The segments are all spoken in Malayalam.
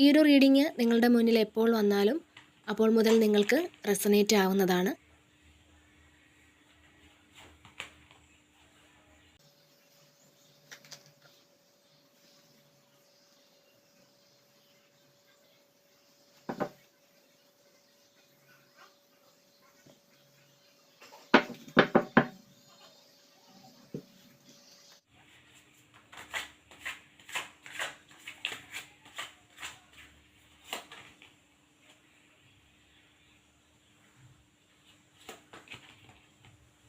ഈ ഒരു റീഡിങ് നിങ്ങളുടെ മുന്നിൽ എപ്പോൾ വന്നാലും അപ്പോൾ മുതൽ നിങ്ങൾക്ക് റെസനേറ്റ് ആവുന്നതാണ്.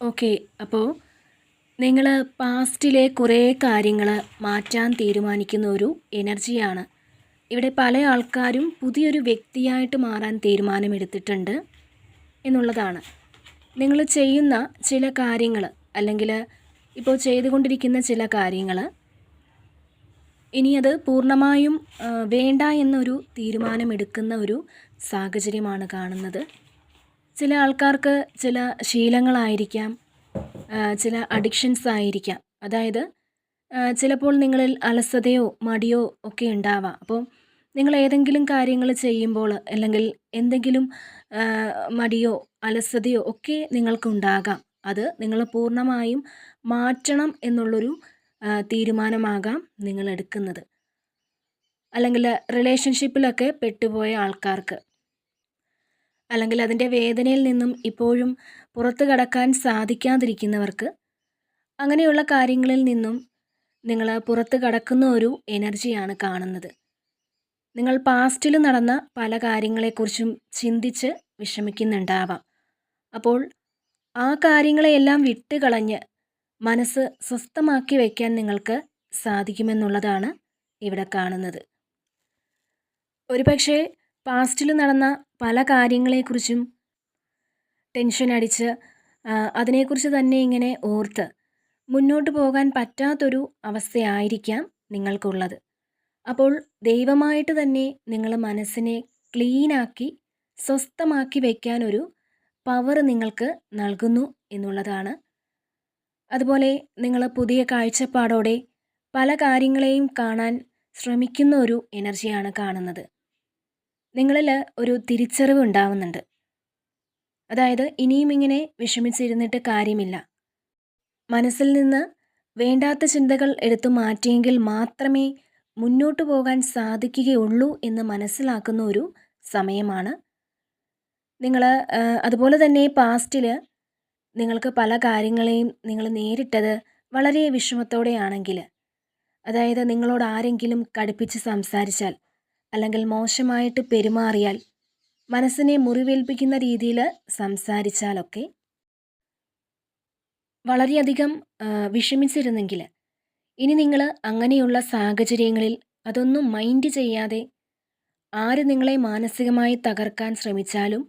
ഓക്കെ അപ്പോൾ നിങ്ങൾ പാസ്റ്റിലെ കുറേ കാര്യങ്ങൾ മാറ്റാൻ തീരുമാനിക്കുന്ന ഒരു എനർജിയാണ്. ഇവിടെ പല ആൾക്കാരും പുതിയൊരു വ്യക്തിയായിട്ട് മാറാൻ തീരുമാനമെടുത്തിട്ടുണ്ട് എന്നുള്ളതാണ്. നിങ്ങൾ ചെയ്യുന്ന ചില കാര്യങ്ങൾ അല്ലെങ്കിൽ ഇപ്പോൾ ചെയ്തുകൊണ്ടിരിക്കുന്ന ചില കാര്യങ്ങൾ ഇനി അത് പൂർണമായും വേണ്ട എന്നൊരു തീരുമാനമെടുക്കുന്ന ഒരു സാഹചര്യമാണ് കാണുന്നത്. ചില ആൾക്കാർക്ക് ചില ശീലങ്ങളായിരിക്കാം ചില അഡിക്ഷൻസ് ആയിരിക്കാം. അതായത് ചിലപ്പോൾ നിങ്ങളിൽ അലസതയോ മടിയോ ഒക്കെ ഉണ്ടാവാം. അപ്പോൾ നിങ്ങൾ ഏതെങ്കിലും കാര്യങ്ങൾ ചെയ്യുമ്പോൾ അല്ലെങ്കിൽ എന്തെങ്കിലും മടിയോ അലസതയോ ഒക്കെ നിങ്ങൾക്കുണ്ടാകാം. അത് നിങ്ങൾ പൂർണമായും മാറ്റണം എന്നുള്ളൊരു തീരുമാനമാകാം നിങ്ങൾ എടുക്കുന്നത്. അല്ലെങ്കിൽ റിലേഷൻഷിപ്പിലൊക്കെ പെട്ടുപോയ ആൾക്കാർക്ക്. അല്ലെങ്കിൽ അതിന്റെ വേദനയിൽ നിന്നും ഇപ്പോഴും പുറത്തു കടക്കാൻ സാധിക്കാതിരിക്കുന്നവർക്ക് അങ്ങനെയുള്ള കാര്യങ്ങളിൽ നിന്നും നിങ്ങൾ പുറത്ത് കടക്കുന്ന ഒരു എനർജിയാണ് കാണുന്നത്. നിങ്ങൾ പാസ്റ്റിൽ നടന്ന പല കാര്യങ്ങളെക്കുറിച്ചും ചിന്തിച്ച് വിഷമിക്കുന്നുണ്ടാവാം. അപ്പോൾ ആ കാര്യങ്ങളെയെല്ലാം വിട്ടുകളഞ്ഞ് മനസ്സ് സ്വസ്ഥമാക്കി വയ്ക്കാൻ നിങ്ങൾക്ക് സാധിക്കുമെന്നുള്ളതാണ് ഇവിടെ കാണുന്നത്. ഒരുപക്ഷെ പാസ്റ്റിൽ നടന്ന പല കാര്യങ്ങളെക്കുറിച്ചും ടെൻഷൻ അടിച്ച് അതിനെക്കുറിച്ച് തന്നെ ഇങ്ങനെ ഓർത്ത് മുന്നോട്ട് പോകാൻ പറ്റാത്തൊരു അവസ്ഥയായിരിക്കാം നിങ്ങൾക്കുള്ളത്. അപ്പോൾ ദൈവമായിട്ട് തന്നെ നിങ്ങൾ മനസ്സിനെ ക്ലീനാക്കി സ്വസ്ഥമാക്കി വയ്ക്കാനൊരു പവർ നിങ്ങൾക്ക് നൽകുന്നു എന്നുള്ളതാണ്. അതുപോലെ നിങ്ങൾ പുതിയ കാഴ്ചപ്പാടോടെ പല കാര്യങ്ങളെയും കാണാൻ ശ്രമിക്കുന്ന ഒരു എനർജിയാണ് കാണുന്നത്. നിങ്ങളിൽ ഒരു തിരിച്ചറിവ് ഉണ്ടാവുന്നുണ്ട്. അതായത് ഇനിയും ഇങ്ങനെ വിഷമിച്ചിരുന്നിട്ട് കാര്യമില്ല. മനസ്സിൽ നിന്ന് വേണ്ടാത്ത ചിന്തകൾ എടുത്തു മാറ്റിയെങ്കിൽ മാത്രമേ മുന്നോട്ട് പോകാൻ സാധിക്കുകയുള്ളൂ എന്ന് മനസ്സിലാക്കുന്ന ഒരു സമയമാണ്. നിങ്ങൾ അതുപോലെ തന്നെ പാസ്റ്റിൽ നിങ്ങൾക്ക് പല കാര്യങ്ങളെയും നിങ്ങൾ നേരിട്ടത് വളരെ വിഷമത്തോടെയാണെങ്കിൽ. അതായത് നിങ്ങളോട് ആരെങ്കിലും കടുപ്പിച്ച് സംസാരിച്ചാൽ അല്ലെങ്കിൽ മോശമായിട്ട് പെരുമാറിയാൽ മനസ്സിനെ മുറിവേൽപ്പിക്കുന്ന രീതിയിൽ സംസാരിച്ചാലൊക്കെ വളരെയധികം വിഷമിച്ചിരുന്നെങ്കിൽ ഇനി നിങ്ങൾ അങ്ങനെയുള്ള സാഹചര്യങ്ങളിൽ അതൊന്നും മൈൻഡ് ചെയ്യാതെ ആര് നിങ്ങളെ മാനസികമായി തകർക്കാൻ ശ്രമിച്ചാലും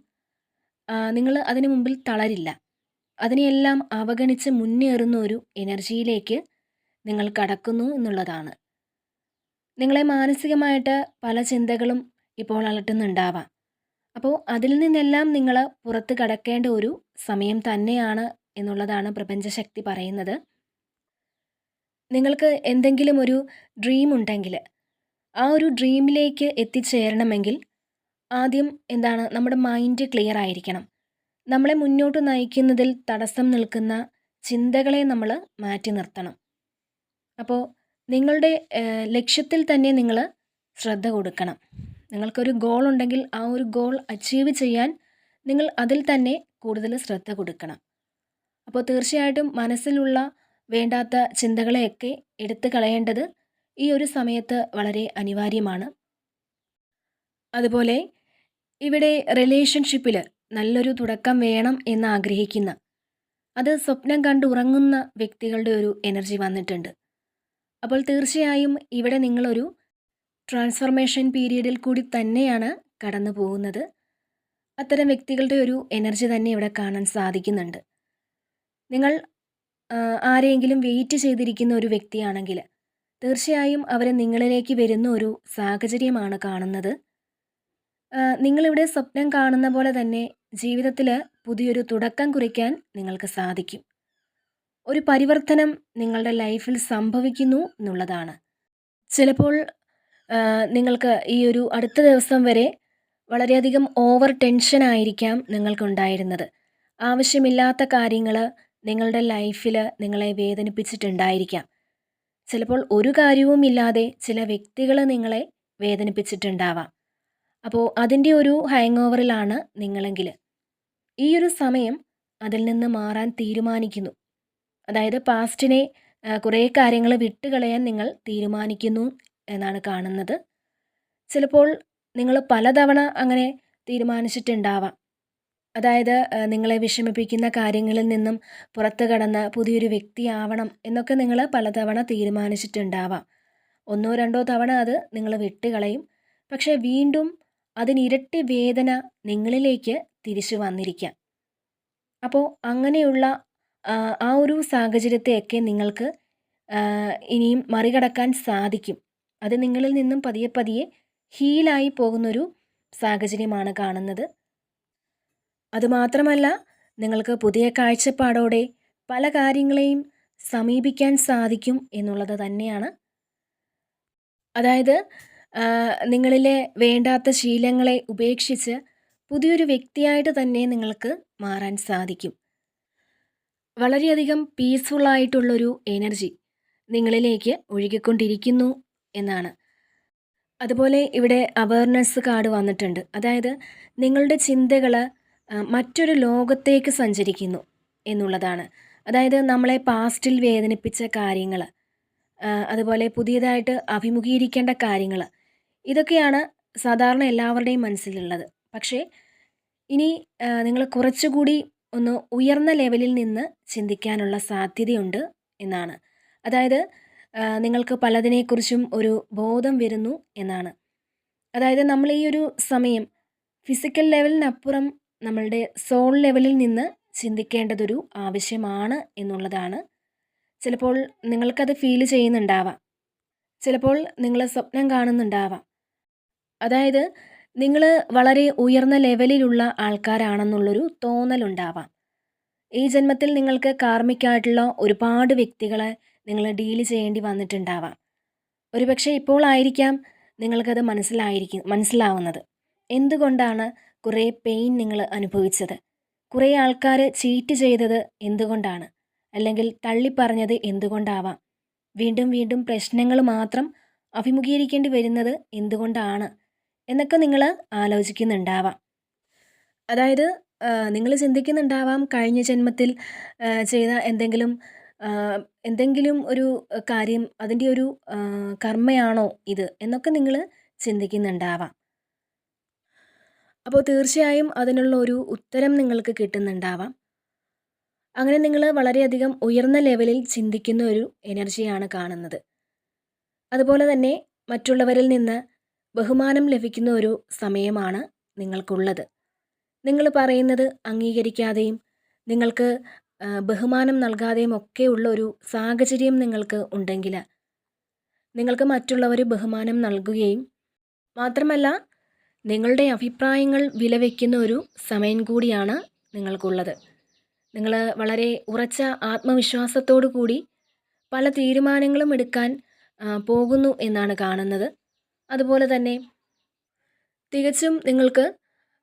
നിങ്ങൾ അതിനു മുമ്പിൽ തളരില്ല. അതിനെയെല്ലാം അവഗണിച്ച് മുന്നേറുന്ന ഒരു എനർജിയിലേക്ക് നിങ്ങൾ കടക്കുന്നു എന്നുള്ളതാണ്. നിങ്ങളെ മാനസികമായിട്ട് പല ചിന്തകളും ഇപ്പോൾ അലട്ടുന്നുണ്ടാവാം. അപ്പോൾ അതിൽ നിന്നെല്ലാം നിങ്ങൾ പുറത്ത് കടക്കേണ്ട ഒരു സമയം തന്നെയാണ് എന്നുള്ളതാണ് പ്രപഞ്ചശക്തി പറയുന്നത്. നിങ്ങൾക്ക് എന്തെങ്കിലും ഒരു ഡ്രീം ഉണ്ടെങ്കിൽ ആ ഒരു ഡ്രീമിലേക്ക് എത്തിച്ചേരണമെങ്കിൽ ആദ്യം എന്താണ് നമ്മുടെ മൈൻഡ് ക്ലിയർ ആയിരിക്കണം. നമ്മളെ മുന്നോട്ട് നയിക്കുന്നതിൽ തടസ്സം നിൽക്കുന്ന ചിന്തകളെ നമ്മൾ മാറ്റി നിർത്തണം. അപ്പോൾ നിങ്ങളുടെ ലക്ഷ്യത്തിൽ തന്നെ നിങ്ങൾ ശ്രദ്ധ കൊടുക്കണം. നിങ്ങൾക്കൊരു ഗോൾ ഉണ്ടെങ്കിൽ ആ ഒരു ഗോൾ അച്ചീവ് ചെയ്യാൻ നിങ്ങൾ അതിൽ തന്നെ കൂടുതൽ ശ്രദ്ധ കൊടുക്കണം. അപ്പോൾ തീർച്ചയായിട്ടും മനസ്സിലുള്ള വേണ്ടാത്ത ചിന്തകളെയൊക്കെ എടുത്തു കളയേണ്ടത് ഈ ഒരു സമയത്ത് വളരെ അനിവാര്യമാണ്. അതുപോലെ ഇവിടെ റിലേഷൻഷിപ്പിൽ നല്ലൊരു തുടക്കം വേണം എന്ന് ആഗ്രഹിക്കുന്ന അത് സ്വപ്നം കണ്ട് ഉറങ്ങുന്ന വ്യക്തികളുടെ ഒരു എനർജി വന്നിട്ടുണ്ട്. അപ്പോൾ തീർച്ചയായും ഇവിടെ നിങ്ങളൊരു ട്രാൻസ്ഫർമേഷൻ പീരീഡിൽ കൂടി തന്നെയാണ് കടന്നു പോകുന്നത്. അത്തരം വ്യക്തികളുടെ ഒരു എനർജി തന്നെ ഇവിടെ കാണാൻ സാധിക്കുന്നുണ്ട്. നിങ്ങൾ ആരെയെങ്കിലും വെയിറ്റ് ചെയ്തിരിക്കുന്ന ഒരു വ്യക്തിയാണെങ്കിൽ തീർച്ചയായും അവർ നിങ്ങളിലേക്ക് വരുന്ന ഒരു സാഹചര്യമാണ് കാണുന്നത്. നിങ്ങളിവിടെ സ്വപ്നം കാണുന്ന പോലെ തന്നെ ജീവിതത്തിൽ പുതിയൊരു തുടക്കം കുറിക്കാൻ നിങ്ങൾക്ക് സാധിക്കും. ഒരു പരിവർത്തനം നിങ്ങളുടെ ലൈഫിൽ സംഭവിക്കുന്നു എന്നുള്ളതാണ്. ചിലപ്പോൾ നിങ്ങൾക്ക് ഈ ഒരു അടുത്ത ദിവസം വരെ വളരെയധികം ഓവർ ടെൻഷൻ ആയിരിക്കാം നിങ്ങൾക്കുണ്ടായിരുന്നത്. ആവശ്യമില്ലാത്ത കാര്യങ്ങൾ നിങ്ങളുടെ ലൈഫിൽ നിങ്ങളെ വേദനിപ്പിച്ചിട്ടുണ്ടായിരിക്കാം. ചിലപ്പോൾ ഒരു കാര്യവും ഇല്ലാതെ ചില വ്യക്തികൾ നിങ്ങളെ വേദനിപ്പിച്ചിട്ടുണ്ടാവാം. അപ്പോൾ അതിന്റെ ഒരു ഹാങ് ഓവറിലാണ് നിങ്ങളെങ്കിൽ. ഈ ഒരു സമയം അതിൽ നിന്ന് മാറാൻ തീരുമാനിക്കുന്നു. അതായത് പാസ്റ്റിനെ കുറേ കാര്യങ്ങൾ വിട്ടുകളയാൻ നിങ്ങൾ തീരുമാനിക്കുന്നു എന്നാണ് കാണുന്നത്. ചിലപ്പോൾ നിങ്ങൾ പലതവണ അങ്ങനെ തീരുമാനിച്ചിട്ടുണ്ടാവാം. അതായത് നിങ്ങളെ വിഷമിപ്പിക്കുന്ന കാര്യങ്ങളിൽ നിന്നും പുറത്തു കടന്ന് പുതിയൊരു വ്യക്തിയാവണം എന്നൊക്കെ നിങ്ങൾ പലതവണ തീരുമാനിച്ചിട്ടുണ്ടാവാം. ഒന്നോ രണ്ടോ തവണ അത് നിങ്ങൾ വിട്ടുകളയും. പക്ഷേ വീണ്ടും അതിനിരട്ടി വേദന നിങ്ങളിലേക്ക് തിരിച്ചു വന്നിരിക്കാം. അപ്പോൾ അങ്ങനെയുള്ള ആ ഒരു സാഹചര്യത്തെയൊക്കെ നിങ്ങൾക്ക് ഇനിയും മറികടക്കാൻ സാധിക്കും. അത് നിങ്ങളിൽ നിന്നും പതിയെ പതിയെ ഹീലായി പോകുന്നൊരു സാഹചര്യമാണ് കാണുന്നത്. അതുമാത്രമല്ല നിങ്ങൾക്ക് പുതിയ കാഴ്ചപ്പാടോടെ പല കാര്യങ്ങളെയും സമീപിക്കാൻ സാധിക്കും എന്നുള്ളത് തന്നെയാണ്. അതായത് നിങ്ങളിലെ വേണ്ടാത്ത ശീലങ്ങളെ ഉപേക്ഷിച്ച് പുതിയൊരു വ്യക്തിയായിട്ട് തന്നെ നിങ്ങൾക്ക് മാറാൻ സാധിക്കും. വളരെയധികം പീസ്ഫുള്ളായിട്ടുള്ളൊരു എനർജി നിങ്ങളിലേക്ക് ഒഴുകിക്കൊണ്ടിരിക്കുന്നു എന്നാണ്. അതുപോലെ ഇവിടെ അവയർനെസ് കാർഡ് വന്നിട്ടുണ്ട്. അതായത് നിങ്ങളുടെ ചിന്തകൾ മറ്റൊരു ലോകത്തേക്ക് സഞ്ചരിക്കുന്നു എന്നുള്ളതാണ്. അതായത് നമ്മളെ പാസ്റ്റിൽ വേദനിപ്പിച്ച കാര്യങ്ങൾ അതുപോലെ പുതിയതായിട്ട് അഭിമുഖീകരിക്കേണ്ട കാര്യങ്ങൾ ഇതൊക്കെയാണ് സാധാരണ എല്ലാവരുടെയും മനസ്സിലുള്ളത്. പക്ഷേ ഇനി നിങ്ങൾ കുറച്ചുകൂടി ഒന്ന് ഉയർന്ന ലെവലിൽ നിന്ന് ചിന്തിക്കാനുള്ള സാധ്യതയുണ്ട് എന്നാണ്. അതായത് നിങ്ങൾക്ക് പലതിനെക്കുറിച്ചും ഒരു ബോധം വരുന്നു എന്നാണ്. അതായത് നമ്മൾ ഈ ഒരു സമയം ഫിസിക്കൽ ലെവലിനപ്പുറം നമ്മളുടെ സോൾ ലെവലിൽ നിന്ന് ചിന്തിക്കേണ്ടതൊരു ആവശ്യമാണ് എന്നുള്ളതാണ്. ചിലപ്പോൾ നിങ്ങൾക്കത് ഫീൽ ചെയ്യുന്നുണ്ടാവാം. ചിലപ്പോൾ നിങ്ങൾ സ്വപ്നം കാണുന്നുണ്ടാവാം. അതായത് നിങ്ങൾ വളരെ ഉയർന്ന ലെവലിലുള്ള ആൾക്കാരാണെന്നുള്ളൊരു തോന്നലുണ്ടാവാം. ഈ ജന്മത്തിൽ നിങ്ങൾക്ക് കാർമ്മിക്കായിട്ടുള്ള ഒരുപാട് വ്യക്തികളെ നിങ്ങൾ ഡീൽ ചെയ്യേണ്ടി വന്നിട്ടുണ്ടാവാം. ഒരുപക്ഷെ ഇപ്പോൾ ആയിരിക്കാം നിങ്ങൾക്കത് മനസ്സിലായിരിക്കും മനസ്സിലാവുന്നത്. എന്തുകൊണ്ടാണ് കുറേ പെയിൻ നിങ്ങൾ അനുഭവിച്ചത്? കുറേ ആൾക്കാർ ചീറ്റ് ചെയ്തത് എന്തുകൊണ്ടാണ്? അല്ലെങ്കിൽ തള്ളിപ്പറഞ്ഞത് എന്തുകൊണ്ടാവാം? വീണ്ടും വീണ്ടും പ്രശ്നങ്ങൾ മാത്രം അഭിമുഖീകരിക്കേണ്ടി വരുന്നത് എന്തുകൊണ്ടാണ്? എന്നൊക്കെ നിങ്ങൾ ആലോചിക്കുന്നുണ്ടാവാം. അതായത് നിങ്ങൾ ചിന്തിക്കുന്നുണ്ടാവാം കഴിഞ്ഞ ജന്മത്തിൽ ചെയ്ത എന്തെങ്കിലും എന്തെങ്കിലും ഒരു കാര്യം അതിന്റെ ഒരു കർമ്മയാണോ ഇത് എന്നൊക്കെ നിങ്ങൾ ചിന്തിക്കുന്നുണ്ടാവാം. അപ്പോൾ തീർച്ചയായും അതിനുള്ള ഒരു ഉത്തരം നിങ്ങൾക്ക് കിട്ടുന്നുണ്ടാവാം. അങ്ങനെ നിങ്ങൾ വളരെയധികം ഉയർന്ന ലെവലിൽ ചിന്തിക്കുന്ന ഒരു എനർജിയാണ് കാണുന്നത്. അതുപോലെ തന്നെ മറ്റുള്ളവരിൽ നിന്ന് ബഹുമാനം ലഭിക്കുന്ന ഒരു സമയമാണ് നിങ്ങൾക്കുള്ളത്. നിങ്ങൾ പറയുന്നത് അംഗീകരിക്കാതെയും നിങ്ങൾക്ക് ബഹുമാനം നൽകാതെയും ഒക്കെ ഉള്ള ഒരു സാഹചര്യം നിങ്ങൾക്ക് ഉണ്ടെങ്കിൽ നിങ്ങൾക്ക് മറ്റുള്ളവർ ബഹുമാനം നൽകുകയും മാത്രമല്ല നിങ്ങളുടെ അഭിപ്രായങ്ങൾ വിലവെക്കുന്ന ഒരു സമയം കൂടിയാണ് നിങ്ങൾക്കുള്ളത്. നിങ്ങൾ വളരെ ഉറച്ച ആത്മവിശ്വാസത്തോടു കൂടി പല തീരുമാനങ്ങളും എടുക്കാൻ പോകുന്നു എന്നാണ് കാണുന്നത്. അതുപോലെ തന്നെ തികച്ചും നിങ്ങൾക്ക്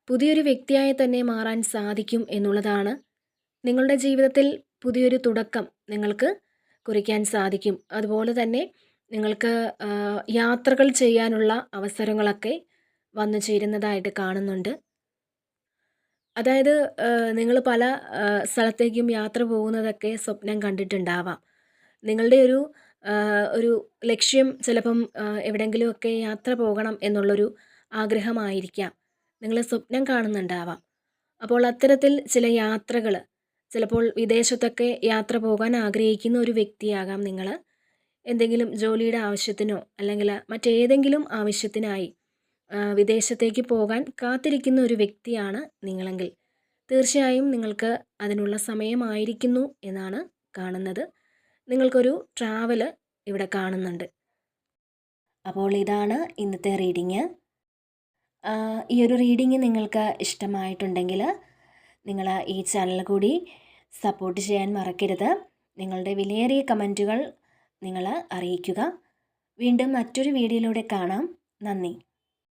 പുതിയൊരു വ്യക്തിയായി തന്നെ മാറാൻ സാധിക്കും എന്നുള്ളതാണ് നിങ്ങളുടെ ജീവിതത്തിൽ പുതിയൊരു തുടക്കം നിങ്ങൾക്ക് കുറിക്കാൻ സാധിക്കും. അതുപോലെ തന്നെ നിങ്ങൾക്ക് യാത്രകൾ ചെയ്യാനുള്ള അവസരങ്ങളൊക്കെ വന്നു ചേരുന്നതായിട്ട് കാണുന്നുണ്ട്. അതായത് നിങ്ങൾ പല സ്ഥലത്തേക്കും യാത്ര പോകുന്നതൊക്കെ സ്വപ്നം കണ്ടിട്ടുണ്ടാവാം. നിങ്ങളുടെ ഒരു ഒരു ലക്ഷ്യം ചിലപ്പം എവിടെയെങ്കിലുമൊക്കെ യാത്ര പോകണം എന്നുള്ളൊരു ആഗ്രഹമായിരിക്കാം. നിങ്ങൾ സ്വപ്നം കാണുന്നുണ്ടാവാം. അപ്പോൾ അത്തരത്തിൽ ചില യാത്രകൾ ചിലപ്പോൾ വിദേശത്തൊക്കെ യാത്ര പോകാൻ ആഗ്രഹിക്കുന്ന ഒരു വ്യക്തിയാകാം നിങ്ങൾ എന്തെങ്കിലും ജോലിയുടെ ആവശ്യത്തിനോ അല്ലെങ്കിൽ മറ്റേതെങ്കിലും ആവശ്യത്തിനായി വിദേശത്തേക്ക് പോകാൻ കാത്തിരിക്കുന്ന ഒരു വ്യക്തിയാണ് നിങ്ങളെങ്കിൽ. തീർച്ചയായും നിങ്ങൾക്ക് അതിനുള്ള സമയമായിരിക്കുന്നു എന്നാണ് കാണുന്നത്. നിങ്ങൾക്കൊരു ട്രാവൽ ഇവിടെ കാണുന്നുണ്ട്. അപ്പോൾ ഇതാണ് ഇന്നത്തെ റീഡിങ് ഈ ഒരു റീഡിങ് നിങ്ങൾക്ക് ഇഷ്ടമായിട്ടുണ്ടെങ്കിൽ നിങ്ങൾ ഈ ചാനൽ കൂടി സപ്പോർട്ട് ചെയ്യാൻ മറക്കരുത്. നിങ്ങളുടെ വിലയേറിയ കമന്റുകൾ നിങ്ങൾ അറിയിക്കുക. വീണ്ടും മറ്റൊരു വീഡിയോയിലൂടെ കാണാം. നന്ദി.